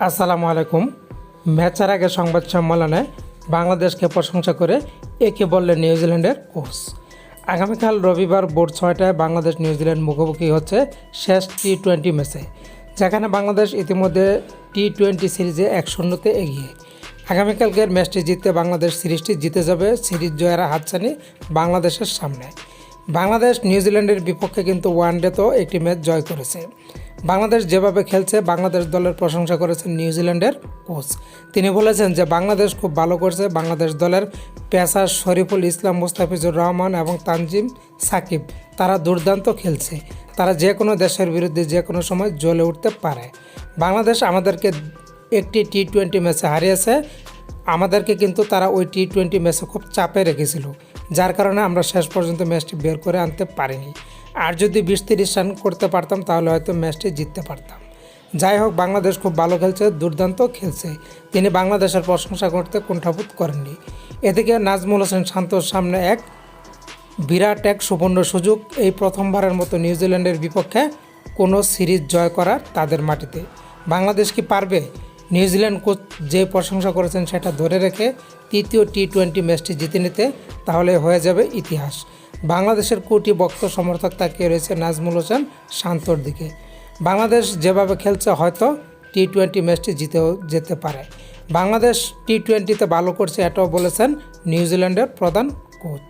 আসসালামু আলাইকুম। ম্যাচের আগে সংবাদ সম্মেলনে বাংলাদেশকে প্রশংসা করে একে বললেন নিউজিল্যান্ডের কোচ। আগামীকাল রবিবার ভোর ছয়টায় বাংলাদেশ নিউজিল্যান্ড মুখোমুখি হচ্ছে শেষ টি টোয়েন্টি ম্যাচে, যেখানে বাংলাদেশ ইতিমধ্যে টি টোয়েন্টি সিরিজে এক শূন্যতে এগিয়ে। আগামীকালকের ম্যাচটি জিততে বাংলাদেশ সিরিজটি জিতে যাবে সিরিজ জয়ের হাতছানি বাংলাদেশের সামনে। বাংলাদেশ নিউজিল্যান্ডের বিপক্ষে কিন্তু ওয়ানডেতেও একটি ম্যাচ জয় করেছে। বাংলাদেশ যেভাবে খেলছে, বাংলাদেশ দলের প্রশংসা করেছেন নিউজিল্যান্ডের কোচ। তিনি বলেছেন যে, বাংলাদেশ খুব ভালো করছে, বাংলাদেশ দলের পেসার শরীফুল ইসলাম, মুস্তাফিজুর রহমান এবং তানজিম সাকিব, তারা দুর্দান্ত খেলছে। তারা যে কোনো দেশের বিরুদ্ধে যে কোনো সময় জ্বলে উঠতে পারে। বাংলাদেশ আমাদেরকে একটি টি টোয়েন্টি ম্যাচে হারিয়েছে। আমাদেরকে কিন্তু তারা ওই টি টোয়েন্টি ম্যাচে খুব চাপে রেখেছিল। যার কারণে আমরা শেষ পর্যন্ত ম্যাচটি বের করে আনতে পারিনি। আর যদি বিশ তিরিশ রান করতে পারতাম, তাহলে হয়তো ম্যাচটি জিততে পারতাম। যাই হোক, বাংলাদেশ খুব ভালো খেলছে, দুর্দান্ত খেলছে। তিনি বাংলাদেশের প্রশংসা করতে কুণ্ঠাবোধ করেননি। এদিকে নাজমুল হোসেন শান্তর সামনে এক বিরাট এক সুবর্ণ সুযোগ এই প্রথমবারের মতো নিউজিল্যান্ডের বিপক্ষে কোনো সিরিজ জয় করার তাদের মাটিতে। বাংলাদেশ কি পারবে? নিউজিল্যান্ড কোচ যে প্রশংসা করেছেন সেটা ধরে রেখে তৃতীয় টি টোয়েন্টি ম্যাচটি জিতে নিতে তাহলে হয়ে যাবে ইতিহাস। বাংলাদেশের কোটি বক্ত সমর্থক তাকিয়ে রয়েছে নাজমুল হোসেন শান্তর দিকে। বাংলাদেশ যেভাবে খেলছে হয়তো টি টোয়েন্টি ম্যাচটি জিতেও যেতে পারে। বাংলাদেশ টি টোয়েন্টিতে ভালো করছে এটাও বলেছেন নিউজিল্যান্ডের প্রধান কোচ।